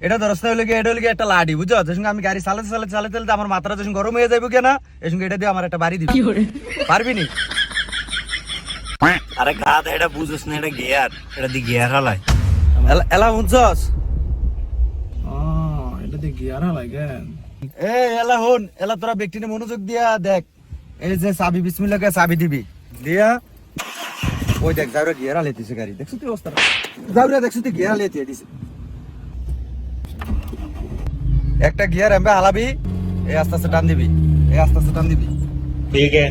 এটা ধরস না হলে কি এটা হলে কি একটা লাডি বুঝছ? যে আমি গাড়ি চালাতে চালাতে চালাতে চালাতে আমার মাথাটা যখন গরম হয়ে যাবে কেনা এই সঙ্গে এটা দিয়ে আমার একটা বাড়ি দিবি। পারবি নি? আরে গাদ এটা বুঝছ না এটা গিয়ার এটা দি গিয়ার হালাই এলা- শুনছস? এটা দিয়ে গিয়ার লাগে এ এলা হন এলা তোরা ব্যক্তিনে মনোযোগ দিয়া দেখ এই যে চাবি বিসমিল্লাকে চাবি দিবি। দিয়া? ওই দেখ যাওরা গিয়ার আলেতিছে গাড়ি দেখছ তুই অবস্থা? যাওরা দেখছ তুই গিয়ার আলেতিয়ে দিছে। একটা গিয়ার এমবে হালাবি এই আস্তে আস্তে টান দিবি এই আস্তে আস্তে টান দিবি। ঠিক আছে।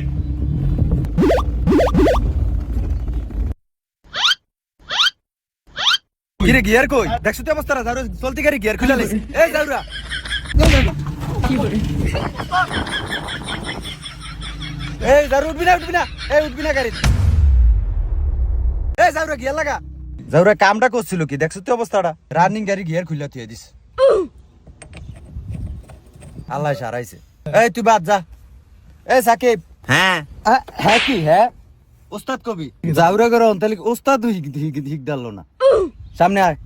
কিরে গিয়ার কই? দেখছ তুই অবস্থা যাওরা চলতি গাড়ি গিয়ার খুলে লাইছে। এই যাওরা এই যাওরা উঠবি না উঠবি না। এই উঠবি না গাড়ি এই যাওরা গিয়ার লাগা। যাওরা কামটা করছিল কি? দেখছ তুই অবস্থাটা? রানিং গাড়ি গিয়ার খুলে থুয়ে দিস আল্লাহ সারাইছে। এই তুই বাদ যা। এই সাকিব। হ্যাঁ। হ্যাঁ কি হ্যাঁ? ওস্তাদ কবি। যাওরা করে তাহলে ওস্তাদ হিক হিক হিক ডাললো না? সামনে আয়।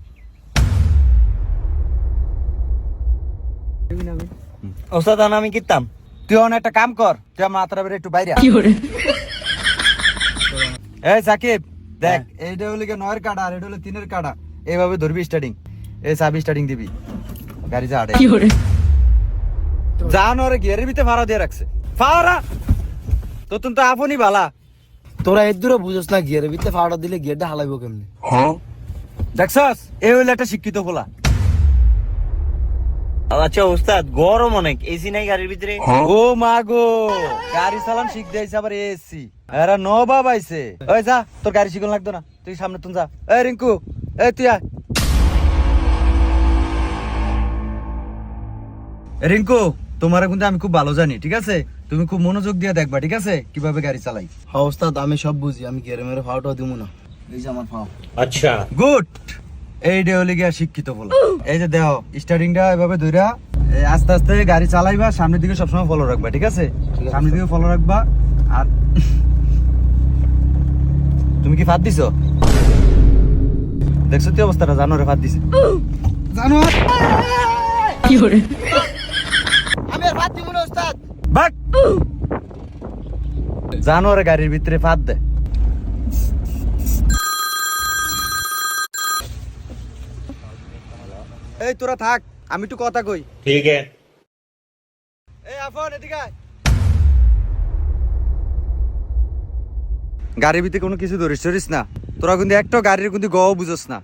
ওস্তাদ আমি কিতাম। তুই অন একটা কাম কর তুই আমার বেড়ে একটু বাইরে। এই সাকিব দেখ এইটা হলো কি নয়ের কাটা আর এটা হলো তিনের কাটা। এইভাবে ধরবি স্টার্টিং এই চাবি স্টার্টিং দিবি। গাড়ি যা আড়ে জান ওরে ভিতরে ভাড়া দিয়ে রাখছে। ফাড়া তো তুমি তো আপনি বালা। তোরা এর দূরে বুঝছ না গিয়ারের ভিতরে ফাওয়াটা দিলে গিয়ারটা হালাইবো কেমনি? দেখছস? এই হইল একটা শিক্ষিত বলা আচ্ছা ওস্তাদ গরম অনেক। এসি নাই গাড়ির ভিতরে? ও মা গো গাড়ি চালান শিখ দিয়েছে আবার এসি এরা নবাব আইছে। ওই যা তোর গাড়ি শিখন লাগতো না। তুই সামনে তুই যা। এই রিঙ্কু এই তুই আয়। রিঙ্কু তোমার কিন্তু আমি খুব ভালো জানি ঠিক আছে? তুমি খুব মনোযোগ দিয়ে দেখবা ঠিক আছে? কীভাবে গাড়ি চালাই। হ্যাঁ ওস্তাদ আমি সব বুঝি আমি গিয়ারে মেরে ফাওয়াটা দিব না। এই যে আমার ফাও। আচ্ছা। গুড! এই ডে হলে গিয়া শিক্ষিত বলো। এই যে দেহ স্টার্টিংটা এভাবে ধইরা আস্তে আস্তে গাড়ি চালাইবা সামনের দিকে সবসময় ফলো রাখবা ঠিক আছে? সামনের দিকে ফলো রাখবা আর তুমি কি ফাঁদ দিছো? দেখছ তুই অবস্থাটা? জানোরে ফাঁদ দিছে। জানো আমি আর বাদ দিব না ওস্তাদ। বাক। জানোরে গাড়ির ভিতরে ফাঁদ দে। এই তোরা থাক আমি একটু কথা কই। ঠিক আছে। এই আফন এদিকে আয়। গাড়ির ভিতরে কোনো কিছু ধরিস ধরিস না। তোরা কিন্তু একটা গাড়ির কিন্তু গও বুঝোস না।